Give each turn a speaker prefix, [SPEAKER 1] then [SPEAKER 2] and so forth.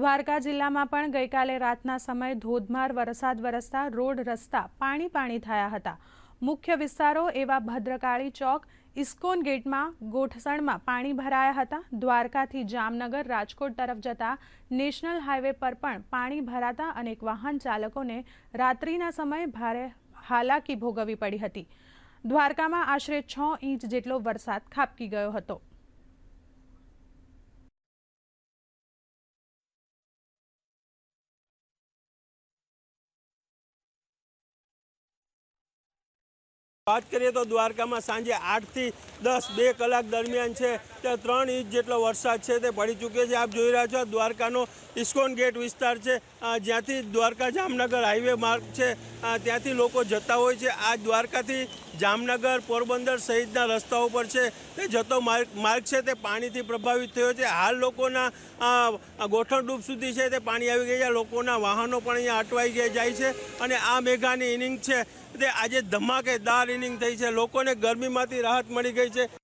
[SPEAKER 1] દ્વારકા જિલ્લામાં પણ ગઈકાલે રાતના સમયે ધોધમાર વરસાદ વરસતા રોડ રસ્તા પાણી પાણી થયા હતા. મુખ્ય વિસ્તારો એવા ભદ્રકાળી ચોક, ઇસ્કોન ગેટમાં ગોઠસણમાં પાણી ભરાયા હતા. દ્વારકાથી જામનગર, રાજકોટ તરફ જતા નેશનલ હાઈવે પર પણ પાણી ભરાતા અનેક વાહન ચાલકોને રાત્રિના સમયે ભારે હાલાકી ભોગવવી પડી હતી. દ્વારકામાં આશરે છ ઇંચ જેટલો વરસાદ ખાબકી ગયો હતો.
[SPEAKER 2] વાત કરીએ તો દ્વારકામાં સાંજે આઠથી દસ બે કલાક દરમિયાન છે. ત્યાં ત્રણ ઇંચ જેટલો વરસાદ છે તે પડી ચૂક્યો છે. આપ જોઈ રહ્યા છો દ્વારકાનો ઇસ્કોન ગેટ વિસ્તાર છે. જ્યાંથી દ્વારકા જામનગર હાઈવે માર્ગ છે. ત્યાંથી લોકો જતા હોય છે. આ દ્વારકાથી જામનગર, પોરબંદર સહિતના રસ્તાઓ પર છે. તે જતો માર્ગ માર્ગ છે તે પાણીથી પ્રભાવિત થયો છે. હાલ લોકોના ગોઠણ ડૂબ સુધી છે તે પાણી આવી ગયા લોકોના વાહનો પણ અહીંયા અટવાઈ ગયા, જાય છે. અને આ મેઘાની ઇનિંગ છે. તે આજે ધમાકેદાર ઇનિંગ થઈ છે. લોકોને ગરમીમાંથી રાહત મળી ગઈ છે.